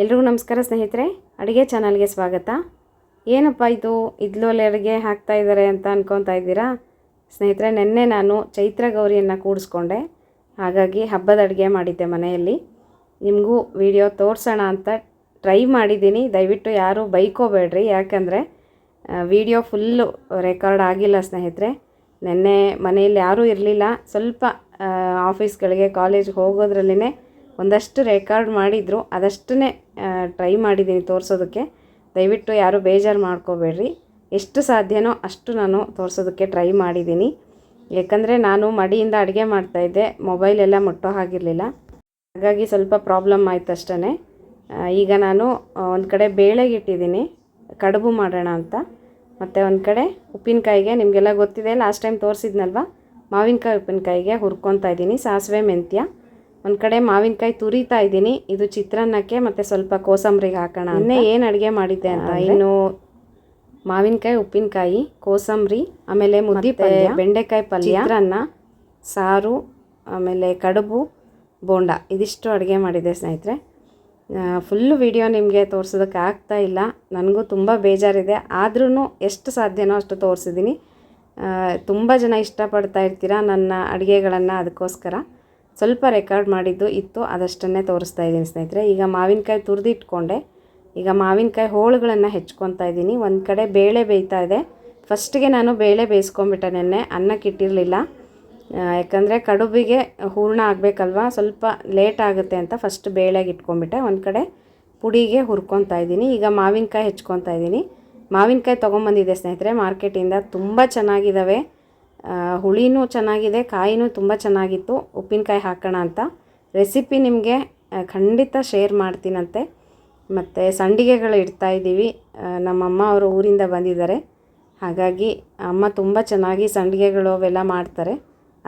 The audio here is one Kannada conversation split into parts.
ಎಲ್ರಿಗೂ ನಮಸ್ಕಾರ ಸ್ನೇಹಿತರೆ, ಅಡುಗೆ ಚಾನಲ್ಗೆ ಸ್ವಾಗತ. ಏನಪ್ಪ ಇದು? ಇದ್ಲೋಲೆ ಅಡುಗೆ ಹಾಕ್ತಾ ಇದ್ದಾರೆ ಅಂತ ಅನ್ಕೊತಾ ಇದ್ದೀರಾ? ಸ್ನೇಹಿತರೆ, ನಿನ್ನೆ ನಾನು ಚೈತ್ರ ಗೌರಿಯನ್ನು ಕೂಡಿಸ್ಕೊಂಡೆ. ಹಾಗಾಗಿ ಹಬ್ಬದ ಅಡುಗೆ ಮಾಡಿದ್ದೆ ಮನೆಯಲ್ಲಿ. ನಿಮಗೂ ವಿಡಿಯೋ ತೋರಿಸೋಣ ಅಂತ ಟ್ರೈ ಮಾಡಿದ್ದೀನಿ. ದಯವಿಟ್ಟು ಯಾರೂ ಬೈಕೋಬೇಡ್ರಿ. ಯಾಕಂದರೆ ವಿಡಿಯೋ ಫುಲ್ಲು ರೆಕಾರ್ಡ್ ಆಗಿಲ್ಲ ಸ್ನೇಹಿತರೆ. ನಿನ್ನೆ ಮನೆಯಲ್ಲಿ ಯಾರೂ ಇರಲಿಲ್ಲ. ಸ್ವಲ್ಪ ಆಫೀಸ್ಗಳಿಗೆ, ಕಾಲೇಜ್ಗೆ ಹೋಗೋದ್ರಲ್ಲೇ ಒಂದಷ್ಟು ರೆಕಾರ್ಡ್ ಮಾಡಿದ್ರು, ಅದಷ್ಟನ್ನೇ ಟ್ರೈ ಮಾಡಿದ್ದೀನಿ ತೋರಿಸೋದಕ್ಕೆ. ದಯವಿಟ್ಟು ಯಾರೂ ಬೇಜಾರು ಮಾಡ್ಕೋಬೇಡ್ರಿ. ಎಷ್ಟು ಸಾಧ್ಯನೋ ಅಷ್ಟು ನಾನು ತೋರಿಸೋದಕ್ಕೆ ಟ್ರೈ ಮಾಡಿದ್ದೀನಿ. ಏಕೆಂದರೆ ನಾನು ಮಡಿಯಿಂದ ಅಡುಗೆ ಮಾಡ್ತಾಯಿದ್ದೆ ಮೊಬೈಲೆಲ್ಲ ಮುಟ್ಟೋ ಹಾಗಿರಲಿಲ್ಲ. ಹಾಗಾಗಿ ಸ್ವಲ್ಪ ಪ್ರಾಬ್ಲಮ್ ಆಯ್ತು ಅಷ್ಟೇ ಈಗ ನಾನು ಒಂದು ಕಡೆ ಬೇಳೆಗೆ ಇಟ್ಟಿದ್ದೀನಿ, ಕಡುಬು ಮಾಡೋಣ ಅಂತ. ಮತ್ತು ಒಂದು ಕಡೆ ಉಪ್ಪಿನಕಾಯಿಗೆ, ನಿಮಗೆಲ್ಲ ಗೊತ್ತಿದೆ, ಲಾಸ್ಟ್ ಟೈಮ್ ತೋರಿಸಿದ್ನಲ್ವ? ಮಾವಿನಕಾಯಿ ಉಪ್ಪಿನಕಾಯಿಗೆ ಹುರ್ಕೊತಾ ಇದ್ದೀನಿ, ಸಾಸಿವೆ ಮೆಂತ್ಯ. ಒಂದು ಕಡೆ ಮಾವಿನಕಾಯಿ ತುರಿತಾ ಇದ್ದೀನಿ. ಇದು ಚಿತ್ರಾನ್ನಕ್ಕೆ ಮತ್ತು ಸ್ವಲ್ಪ ಕೋಸಂಬರಿಗೆ ಹಾಕೋಣ ಅನ್ನೇ ಏನು ಅಡುಗೆ ಮಾಡಿದ್ದೆ ಅಂತ? ಇನ್ನು ಮಾವಿನಕಾಯಿ ಉಪ್ಪಿನಕಾಯಿ ಕೋಸಂಬರಿ ಆಮೇಲೆ ಮುದ್ದೆ ಪಲ್ಯ? ಬೆಂಡೆಕಾಯಿ ಪಲ್ಯ ಚಿತ್ರಾನ್ನ? ಸಾರು ಆಮೇಲೆ ಕಡುಬು ಬೋಂಡ. ಇದಿಷ್ಟು ಅಡುಗೆ ಮಾಡಿದ್ದೆ ಸ್ನೇಹಿತರೆ. ಫುಲ್ಲು ವಿಡಿಯೋ ನಿಮಗೆ ತೋರಿಸೋದಕ್ಕೆ ಆಗ್ತಾ ಇಲ್ಲ. ನನಗೂ ತುಂಬ ಬೇಜಾರಿದೆ. ಆದ್ರೂ ಎಷ್ಟು ಸಾಧ್ಯನೋ ಅಷ್ಟು ತೋರಿಸಿದ್ದೀನಿ. ತುಂಬ ಜನ ಇಷ್ಟಪಡ್ತಾ ಇರ್ತೀರ ನನ್ನ ಅಡುಗೆಗಳನ್ನು ಅದಕ್ಕೋಸ್ಕರ. ಸ್ವಲ್ಪ ರೆಕಾರ್ಡ್ ಮಾಡಿದ್ದು ಇತ್ತು, ಅದಷ್ಟನ್ನೇ ತೋರಿಸ್ತಾ ಇದ್ದೀನಿ ಸ್ನೇಹಿತರೆ. ಈಗ ಮಾವಿನಕಾಯಿ ತುರಿದಿಟ್ಕೊಂಡೆ ಈಗ ಮಾವಿನಕಾಯಿ ಹೋಳುಗಳನ್ನು ಹೆಚ್ಕೊತಾ ಇದ್ದೀನಿ. ಒಂದು ಕಡೆ ಬೇಳೆ ಬೇಯ್ತಾ ಇದೆ. ಫಸ್ಟಿಗೆ ನಾನು ಬೇಳೆ ಬೇಯಿಸ್ಕೊಂಬಿಟ್ಟೆ ನೆನ್ನೆ. ಅನ್ನಕ್ಕೆ ಇಟ್ಟಿರಲಿಲ್ಲ ಯಾಕಂದರೆ ಕಡುಬಿಗೆ ಹೂರ್ಣ ಆಗಬೇಕಲ್ವ? ಸ್ವಲ್ಪ ಲೇಟ್ ಆಗುತ್ತೆ ಅಂತ ಫಸ್ಟ್ ಬೇಳೆಗೆ ಇಟ್ಕೊಂಬಿಟ್ಟೆ ಒಂದು ಕಡೆ ಪುಡಿಗೆ ಹುರ್ಕೊತಾ ಇದ್ದೀನಿ. ಈಗ ಮಾವಿನಕಾಯಿ ಹೆಚ್ಕೊತಾ ಇದ್ದೀನಿ. ಮಾವಿನಕಾಯಿ ತೊಗೊಂಬಂದಿದೆ ಸ್ನೇಹಿತರೆ. ಮಾರ್ಕೆಟಿಂದ ತುಂಬ ಚೆನ್ನಾಗಿದ್ದಾವೆ ಹುಳಿನೂ ಚೆನ್ನಾಗಿದೆ, ಕಾಯಿನೂ ತುಂಬ ಚೆನ್ನಾಗಿತ್ತು. ಉಪ್ಪಿನಕಾಯಿ ಹಾಕೋಣ ಅಂತ. ರೆಸಿಪಿ ನಿಮಗೆ ಖಂಡಿತ ಶೇರ್ ಮಾಡ್ತೀನಂತೆ. ಮತ್ತು ಸಂಡಿಗೆಗಳು ಇಡ್ತಾ ಇದ್ದೀವಿ. ನಮ್ಮಮ್ಮ ಅವರು ಊರಿಂದ ಬಂದಿದ್ದಾರೆ. ಹಾಗಾಗಿ ಅಮ್ಮ ತುಂಬ ಚೆನ್ನಾಗಿ ಸಂಡಿಗೆಗಳು ಅವೆಲ್ಲ ಮಾಡ್ತಾರೆ.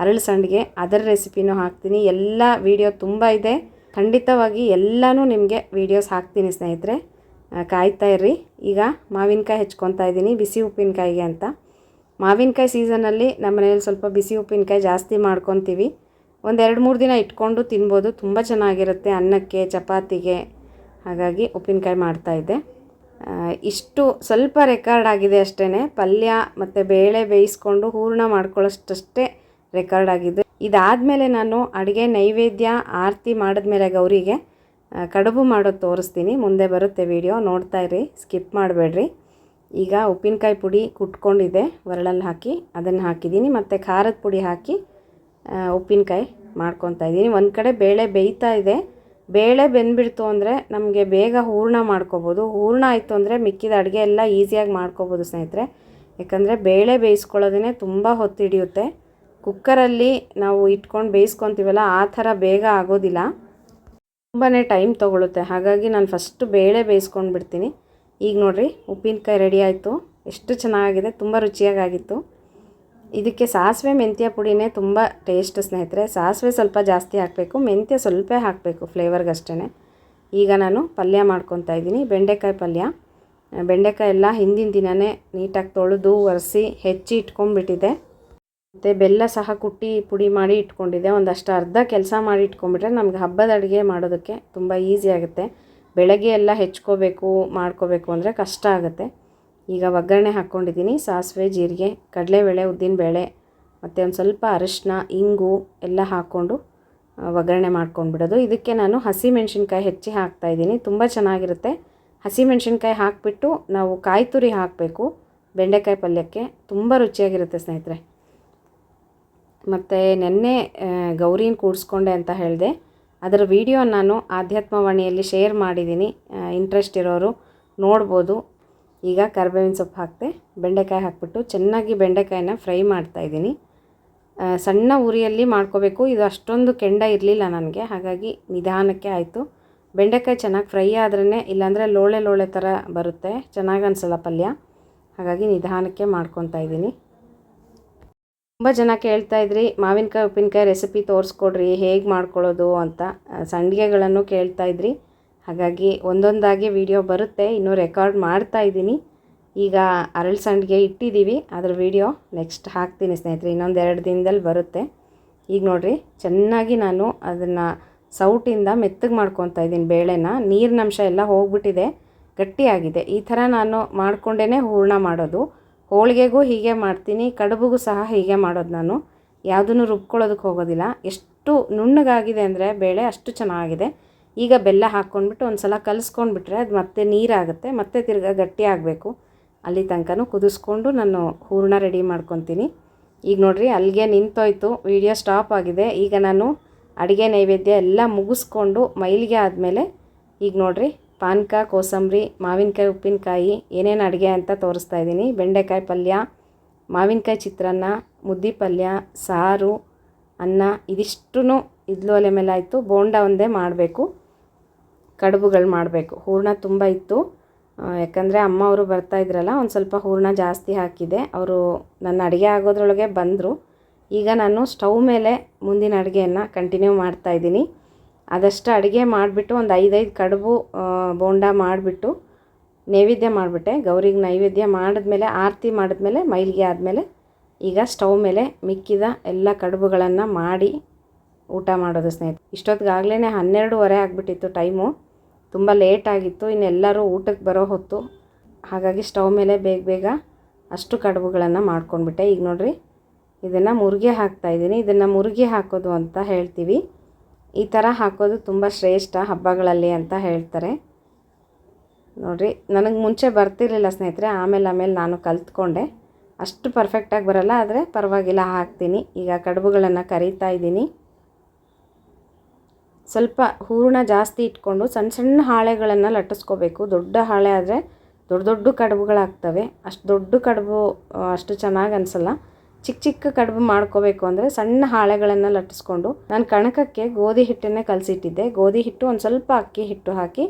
ಅರಳು ಸಂಡಿಗೆ, ಅದರ ರೆಸಿಪಿನೂ ಹಾಕ್ತೀನಿ. ಎಲ್ಲ ವೀಡಿಯೋ ತುಂಬ ಇದೆ. ಖಂಡಿತವಾಗಿ ಎಲ್ಲನೂ ನಿಮಗೆ ವೀಡಿಯೋಸ್ ಹಾಕ್ತೀನಿ ಸ್ನೇಹಿತರೆ. ಕಾಯ್ತಾ ಇರ್ರಿ. ಈಗ ಮಾವಿನಕಾಯಿ ಹೆಚ್ಕೊತಾ ಇದ್ದೀನಿ, ಬಿಸಿ ಉಪ್ಪಿನಕಾಯಿಗೆ ಅಂತ. ಮಾವಿನಕಾಯಿ ಸೀಸನಲ್ಲಿ ನಮ್ಮ ಮನೇಲಿ ಸ್ವಲ್ಪ ಬಿಸಿ ಉಪ್ಪಿನಕಾಯಿ ಜಾಸ್ತಿ ಮಾಡ್ಕೊತೀವಿ. ಒಂದು ಎರಡು ಮೂರು ದಿನ ಇಟ್ಕೊಂಡು ತಿನ್ಬೋದು. ತುಂಬ ಚೆನ್ನಾಗಿರುತ್ತೆ ಅನ್ನಕ್ಕೆ, ಚಪಾತಿಗೆ. ಹಾಗಾಗಿ ಉಪ್ಪಿನಕಾಯಿ ಮಾಡ್ತಾಯಿದ್ದೆ ಇಷ್ಟು ಸ್ವಲ್ಪ ರೆಕಾರ್ಡ್ ಆಗಿದೆ ಅಷ್ಟೇ ಪಲ್ಯ ಮತ್ತು ಬೇಳೆ ಬೇಯಿಸ್ಕೊಂಡು ಹೂರ್ಣ ಮಾಡ್ಕೊಳ್ಳೋಷ್ಟಷ್ಟೇ ರೆಕಾರ್ಡ್ ಆಗಿದೆ ಇದಾದಮೇಲೆ ನಾನು ಅಡುಗೆ ನೈವೇದ್ಯ, ಆರತಿ ಮಾಡಿದ್ಮೇಲೆ ಗೌರಿಗೆ ಕಡುಬು ಮಾಡೋದು ತೋರಿಸ್ತೀನಿ. ಮುಂದೆ ಬರುತ್ತೆ ವಿಡಿಯೋ ನೋಡ್ತಾ ಇರಿ. ಸ್ಕಿಪ್ ಮಾಡಬೇಡ್ರಿ. ಈಗ ಉಪ್ಪಿನಕಾಯಿ ಪುಡಿ ಕುಟ್ಕೊಂಡಿದೆ, ಒರಳಲ್ಲಿ ಹಾಕಿ. ಅದನ್ನು ಹಾಕಿದ್ದೀನಿ. ಮತ್ತು ಖಾರದ ಪುಡಿ ಹಾಕಿ ಉಪ್ಪಿನಕಾಯಿ ಮಾಡ್ಕೊತಾ ಇದ್ದೀನಿ. ಒಂದು ಕಡೆ ಬೇಳೆ ಬೇಯ್ತಾ ಇದೆ. ಬೇಳೆ ಬೆಂದ್ಬಿಡ್ತು ಅಂದರೆ ನಮಗೆ ಬೇಗ ಹೂರ್ಣ ಮಾಡ್ಕೋಬೋದು. ಹೂರ್ಣ ಆಯಿತು ಅಂದರೆ ಮಿಕ್ಕಿದ ಅಡುಗೆ ಎಲ್ಲ ಈಸಿಯಾಗಿ ಮಾಡ್ಕೋಬೋದು ಸ್ನೇಹಿತರೆ. ಯಾಕಂದರೆ ಬೇಳೆ ಬೇಯಿಸ್ಕೊಳ್ಳೋದೇ ತುಂಬ ಹೊತ್ತು ಹಿಡಿಯುತ್ತೆ ಕುಕ್ಕರಲ್ಲಿ ನಾವು ಇಟ್ಕೊಂಡು ಬೇಯಿಸ್ಕೊತೀವಲ್ಲ, ಆ ಥರ ಬೇಗ ಆಗೋದಿಲ್ಲ. ತುಂಬಾ ಟೈಮ್ ತೊಗೊಳುತ್ತೆ. ಹಾಗಾಗಿ ನಾನು ಫಸ್ಟು ಬೇಳೆ ಬೇಯಿಸ್ಕೊಂಡು ಬಿಡ್ತೀನಿ ಈಗ ನೋಡಿರಿ ಉಪ್ಪಿನಕಾಯಿ ರೆಡಿ ಆಯಿತು. ಎಷ್ಟು ಚೆನ್ನಾಗಿದೆ, ತುಂಬ ರುಚಿಯಾಗಿತ್ತು ಇದಕ್ಕೆ ಸಾಸಿವೆ ಮೆಂತ್ಯ ಪುಡಿನೇ ತುಂಬ ಟೇಸ್ಟ್ ಸ್ನೇಹಿತರೆ. ಸಾಸಿವೆ ಸ್ವಲ್ಪ ಜಾಸ್ತಿ ಹಾಕಬೇಕು, ಮೆಂತ್ಯ ಸ್ವಲ್ಪ ಹಾಕಬೇಕು ಫ್ಲೇವರ್ಗಷ್ಟೇ ಈಗ ನಾನು ಪಲ್ಯ ಮಾಡ್ಕೊತಾ ಇದ್ದೀನಿ, ಬೆಂಡೆಕಾಯಿ ಪಲ್ಯ. ಬೆಂಡೆಕಾಯಿ ಎಲ್ಲ ಹಿಂದಿನ ದಿನವೇ ನೀಟಾಗಿ ತೊಳೆದು ಒರೆಸಿ ಹೆಚ್ಚಿ ಇಟ್ಕೊಂಡ್ಬಿಟ್ಟಿದೆ. ಮತ್ತು ಬೆಲ್ಲ ಸಹ ಕುಟ್ಟಿ ಪುಡಿ ಮಾಡಿ ಇಟ್ಕೊಂಡಿದ್ದೆ ಒಂದಷ್ಟು ಅರ್ಧ ಕೆಲಸ ಮಾಡಿ ಇಟ್ಕೊಂಡ್ಬಿಟ್ರೆ ನಮ್ಗೆ ಹಬ್ಬದ ಅಡುಗೆ ಮಾಡೋದಕ್ಕೆ ತುಂಬ ಈಸಿ ಆಗುತ್ತೆ. ಬೆಳಗ್ಗೆ ಎಲ್ಲ ಹೆಚ್ಕೋಬೇಕು, ಮಾಡ್ಕೋಬೇಕು ಅಂದರೆ ಕಷ್ಟ ಆಗುತ್ತೆ. ಈಗ ಒಗ್ಗರಣೆ ಹಾಕ್ಕೊಂಡಿದ್ದೀನಿ, ಸಾಸಿವೆ, ಜೀರಿಗೆ, ಕಡಲೆಬೇಳೆ, ಉದ್ದಿನಬೇಳೆ, ಮತ್ತು ಒಂದು ಸ್ವಲ್ಪ ಅರಿಶಿನ ಇಂಗು ಎಲ್ಲ ಹಾಕ್ಕೊಂಡು ಒಗ್ಗರಣೆ ಮಾಡ್ಕೊಂಡ್ಬಿಡೋದು. ಇದಕ್ಕೆ ನಾನು ಹಸಿ ಮೆಣಸಿನ್ಕಾಯಿ ಹೆಚ್ಚಿ ಹಾಕ್ತಾಯಿದ್ದೀನಿ ತುಂಬ ಚೆನ್ನಾಗಿರುತ್ತೆ. ಹಸಿ ಮೆಣಸಿನ್ಕಾಯಿ ಹಾಕಿಬಿಟ್ಟು ನಾವು ಕಾಯಿ ತುರಿ ಹಾಕಬೇಕು. ಬೆಂಡೆಕಾಯಿ ಪಲ್ಯಕ್ಕೆ ತುಂಬ ರುಚಿಯಾಗಿರುತ್ತೆ ಸ್ನೇಹಿತರೆ. ಮತ್ತು ನೆನ್ನೆ ಗೌರಿನ ಕೂಡಿಸ್ಕೊಂಡೆ ಅಂತ ಹೇಳಿದೆ. ಅದರ ವಿಡಿಯೋ ನಾನು ಆಧ್ಯಾತ್ಮವಾಣಿಯಲ್ಲಿ ಶೇರ್ ಮಾಡಿದ್ದೀನಿ. ಇಂಟ್ರೆಸ್ಟ್ ಇರೋರು ನೋಡ್ಬೋದು. ಈಗ ಕರ್ಬೇವಿನ ಸೊಪ್ಪು ಹಾಕ್ತೆ ಬೆಂಡೆಕಾಯಿ ಹಾಕ್ಬಿಟ್ಟು ಚೆನ್ನಾಗಿ ಬೆಂಡೆಕಾಯಿನ ಫ್ರೈ ಮಾಡ್ತಾಯಿದ್ದೀನಿ ಸಣ್ಣ ಉರಿಯಲ್ಲಿ ಮಾಡ್ಕೋಬೇಕು. ಇದು ಅಷ್ಟೊಂದು ಕೆಂಡ ಇರಲಿಲ್ಲ ನನಗೆ. ಹಾಗಾಗಿ ನಿಧಾನಕ್ಕೆ ಆಯಿತು. ಬೆಂಡೆಕಾಯಿ ಚೆನ್ನಾಗಿ ಫ್ರೈ ಆದ್ರೇ ಇಲ್ಲಾಂದರೆ ಲೋಳೆ ಲೋಳೆ ಥರ ಬರುತ್ತೆ. ಚೆನ್ನಾಗಿ ಅನಿಸಲ್ಲ ಪಲ್ಯ. ಹಾಗಾಗಿ ನಿಧಾನಕ್ಕೆ ಮಾಡ್ಕೊತಾ ಇದ್ದೀನಿ. ತುಂಬ ಜನ ಕೇಳ್ತಾ ಇದ್ರಿ, ಮಾವಿನಕಾಯಿ, ಉಪ್ಪಿನಕಾಯಿ ರೆಸಿಪಿ ತೋರಿಸ್ಕೊಡ್ರಿ, ಹೇಗೆ ಮಾಡ್ಕೊಳ್ಳೋದು ಅಂತ ಸಂಡಿಗೆಗಳನ್ನು ಕೇಳ್ತಾ ಇದ್ರಿ. ಹಾಗಾಗಿ ಒಂದೊಂದಾಗಿ ವಿಡಿಯೋ ಬರುತ್ತೆ, ಇನ್ನೂ ರೆಕಾರ್ಡ್ ಮಾಡ್ತಾ ಇದ್ದೀನಿ. ಈಗ ಅರಳು ಸಂಡಿಗೆ ಇಟ್ಟಿದ್ದೀವಿ, ಅದ್ರ ವಿಡಿಯೋ ನೆಕ್ಸ್ಟ್ ಹಾಕ್ತೀನಿ ಸ್ನೇಹಿತರೆ, ಇನ್ನೊಂದು ಎರಡು ದಿನದಲ್ಲಿ ಬರುತ್ತೆ. ಈಗ ನೋಡಿರಿ, ಚೆನ್ನಾಗಿ ನಾನು ಅದನ್ನು ಸೌಟಿಂದ ಮೆತ್ತಗೆ ಮಾಡ್ಕೊತಾ ಇದ್ದೀನಿ ಬೇಳೆನ, ನೀರಿನಂಶ ಎಲ್ಲ ಹೋಗ್ಬಿಟ್ಟಿದೆ, ಗಟ್ಟಿಯಾಗಿದೆ. ಈ ಥರ ನಾನು ಮಾಡಿಕೊಂಡೇ ಹೂರ್ಣ ಮಾಡೋದು. ಹೋಳಿಗೆಗೂ ಹೀಗೆ ಮಾಡ್ತೀನಿ, ಕಡುಬುಗೂ ಸಹ ಹೀಗೆ ಮಾಡೋದು ನಾನು. ಯಾವುದನ್ನು ರುಬ್ಕೊಳ್ಳೋದಕ್ಕೆ ಹೋಗೋದಿಲ್ಲ. ಎಷ್ಟು ನುಣ್ಣಗಾಗಿದೆ ಅಂದರೆ ಬೇಳೆ ಅಷ್ಟು ಚೆನ್ನಾಗಿದೆ. ಈಗ ಬೆಲ್ಲ ಹಾಕ್ಕೊಂಡ್ಬಿಟ್ಟು ಒಂದು ಸಲ ಕಲಿಸ್ಕೊಂಡ್ಬಿಟ್ರೆ ಅದು ಮತ್ತೆ ನೀರಾಗುತ್ತೆ, ಮತ್ತೆ ತಿರ್ಗಾ ಗಟ್ಟಿ ಆಗಬೇಕು. ಅಲ್ಲಿ ತನಕನೂ ಕುದಿಸ್ಕೊಂಡು ನಾನು ಹೂರಣ ರೆಡಿ ಮಾಡ್ಕೊತೀನಿ. ಈಗ ನೋಡಿರಿ ಅಲ್ಲಿಗೆ ನಿಂತೋಯ್ತು, ವಿಡಿಯೋ ಸ್ಟಾಪ್ ಆಗಿದೆ. ಈಗ ನಾನು ಅಡುಗೆ ನೈವೇದ್ಯ ಎಲ್ಲ ಮುಗಿಸ್ಕೊಂಡು ಮೈಲಿಗೆ ಆದಮೇಲೆ ಈಗ ನೋಡಿರಿ ಪಾನಕ, ಕೋಸಂಬರಿ, ಮಾವಿನಕಾಯಿ, ಉಪ್ಪಿನಕಾಯಿ ಏನೇನು ಅಡುಗೆ ಅಂತ ತೋರಿಸ್ತಾ ಇದ್ದೀನಿ ಬೆಂಡೆಕಾಯಿ ಪಲ್ಯ, ಮಾವಿನಕಾಯಿ ಚಿತ್ರಾನ್ನ, ಮುದ್ದೆ ಪಲ್ಯ, ಸಾರು, ಅನ್ನ ಇದಿಷ್ಟೂ ಇದ್ಲು ಒಲೆ ಮೇಲೆ ಆಯಿತು. ಬೋಂಡ ಒಂದೇ ಮಾಡಬೇಕು. ಕಡುಬುಗಳು ಮಾಡಬೇಕು. ಹೂರಣ ತುಂಬ ಇತ್ತು. ಯಾಕಂದರೆ ಅಮ್ಮ ಅವರು ಬರ್ತಾ ಇದ್ರಲ್ಲ, ಒಂದು ಸ್ವಲ್ಪ ಹೂರಣ ಜಾಸ್ತಿ ಹಾಕಿದೆ. ಅವರು ನನ್ನ ಅಡುಗೆ ಆಗೋದ್ರೊಳಗೆ ಬಂದರು. ಈಗ ನಾನು ಸ್ಟವ್ ಮೇಲೆ ಮುಂದಿನ ಅಡುಗೆಯನ್ನು ಕಂಟಿನ್ಯೂ ಮಾಡ್ತಾ ಆದಷ್ಟು ಅಡುಗೆ ಮಾಡಿಬಿಟ್ಟು ಒಂದು ಐದೈದು ಕಡುಬು ಬೋಂಡ ಮಾಡಿಬಿಟ್ಟು ನೈವೇದ್ಯ ಮಾಡಿಬಿಟ್ಟೆ. ಗೌರಿಗೆ ನೈವೇದ್ಯ ಮಾಡಿದ್ಮೇಲೆ, ಆರತಿ ಮಾಡಿದ್ಮೇಲೆ, ಮೈಲಿಗೆ ಆದಮೇಲೆ ಈಗ ಸ್ಟವ್ ಮೇಲೆ ಮಿಕ್ಕಿದ ಎಲ್ಲ ಕಡುಬುಗಳನ್ನು ಮಾಡಿ ಊಟ ಮಾಡೋದು ಸ್ನೇಹಿತರೆ. ಇಷ್ಟೊತ್ತಿಗಾಗಲೇ ಹನ್ನೆರಡೂವರೆ ಆಗಿಬಿಟ್ಟಿತ್ತು ಟೈಮು. ತುಂಬ ಲೇಟ್ ಆಗಿತ್ತು. ಇನ್ನೆಲ್ಲರೂ ಊಟಕ್ಕೆ ಬರೋ ಹೊತ್ತು. ಹಾಗಾಗಿ ಸ್ಟವ್ ಮೇಲೆ ಬೇಗ ಬೇಗ ಅಷ್ಟು ಕಡುಬುಗಳನ್ನು ಮಾಡ್ಕೊಂಡ್ಬಿಟ್ಟೆ. ಈಗ ನೋಡಿರಿ, ಇದನ್ನು ಮುರುಗಿ ಹಾಕ್ತಾಯಿದ್ದೀನಿ ಇದನ್ನು ಮುರುಗಿ ಹಾಕೋದು ಅಂತ ಹೇಳ್ತೀವಿ. ಈ ಥರ ಹಾಕೋದು ತುಂಬ ಶ್ರೇಷ್ಠ ಹಬ್ಬಗಳಲ್ಲಿ ಅಂತ ಹೇಳ್ತಾರೆ. ನೋಡಿರಿ, ನನಗೆ ಮುಂಚೆ ಬರ್ತಿರಲಿಲ್ಲ ಸ್ನೇಹಿತರೆ, ಆಮೇಲೆ ಆಮೇಲೆ ನಾನು ಕಲ್ತ್ಕೊಂಡೆ. ಅಷ್ಟು ಪರ್ಫೆಕ್ಟಾಗಿ ಬರಲ್ಲ, ಆದರೆ ಪರವಾಗಿಲ್ಲ, ಹಾಕ್ತೀನಿ. ಈಗ ಕಡುಬುಗಳನ್ನು ಕರಿತಾ ಇದ್ದೀನಿ. ಸ್ವಲ್ಪ ಹೂರಣ ಜಾಸ್ತಿ ಇಟ್ಕೊಂಡು ಸಣ್ಣ ಸಣ್ಣ ಹಾಳೆಗಳನ್ನು ಲಟ್ಟಿಸ್ಕೋಬೇಕು. ದೊಡ್ಡ ಹಾಳೆ ಆದರೆ ದೊಡ್ಡ ದೊಡ್ಡ ಕಡುಬುಗಳಾಗ್ತವೆ. ಅಷ್ಟು ದೊಡ್ಡ ಕಡುಬು, ಅಷ್ಟು ಚೆನ್ನಾಗಿ ಅನಿಸಲ್ಲ. ಚಿಕ್ಕ ಚಿಕ್ಕ ಕಡುಬು ಮಾಡ್ಕೋಬೇಕು ಅಂದರೆ ಸಣ್ಣ ಹಾಳೆಗಳನ್ನು ಲಟ್ಟಿಸ್ಕೊಂಡು ನಾನು ಕಣಕಕ್ಕೆ ಗೋಧಿ ಹಿಟ್ಟನ್ನೇ ಕಲಸಿಟ್ಟಿದ್ದೆ. ಗೋಧಿ ಹಿಟ್ಟು ಒಂದು ಸ್ವಲ್ಪ ಅಕ್ಕಿ ಹಿಟ್ಟು ಹಾಕಿ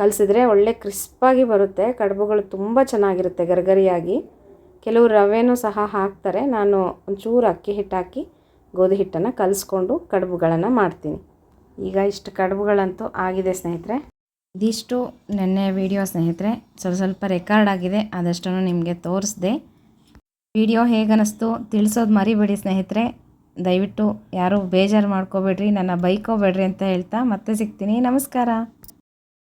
ಕಲಸಿದ್ರೆ ಒಳ್ಳೆ ಕ್ರಿಸ್ಪಾಗಿ ಬರುತ್ತೆ. ಕಡುಬುಗಳು ತುಂಬ ಚೆನ್ನಾಗಿರುತ್ತೆ ಗರಗರಿಯಾಗಿ. ಕೆಲವು ರವೆನೂ ಸಹ ಹಾಕ್ತಾರೆ. ನಾನು ಒಂಚೂರು ಅಕ್ಕಿ ಹಿಟ್ಟು ಹಾಕಿ ಗೋಧಿ ಹಿಟ್ಟನ್ನು ಕಲಿಸ್ಕೊಂಡು ಕಡುಬುಗಳನ್ನು ಮಾಡ್ತೀನಿ. ಈಗ ಇಷ್ಟು ಕಡುಬುಗಳಂತೂ ಆಗಿದೆ ಸ್ನೇಹಿತರೆ. ಇದಿಷ್ಟು ನೆನ್ನೆ ವಿಡಿಯೋ ಸ್ನೇಹಿತರೆ. ಸ್ವಲ್ಪ ಸ್ವಲ್ಪ ರೆಕಾರ್ಡ್ ಆಗಿದೆ. ಆದಷ್ಟನ್ನು ನಿಮಗೆ ತೋರಿಸ್ದೆ. ವಿಡಿಯೋ ಹೇಗನ್ನಿಸ್ತು ತಿಳಿಸೋದು ಮರಿಬೇಡಿ ಸ್ನೇಹಿತರೆ. ದಯವಿಟ್ಟು ಯಾರೂ ಬೇಜಾರು ಮಾಡ್ಕೋಬೇಡ್ರಿ, ನನ್ನ ಬೈಕೋಬೇಡ್ರಿ ಅಂತ ಹೇಳ್ತಾ ಮತ್ತೆ ಸಿಗ್ತೀನಿ. ನಮಸ್ಕಾರ.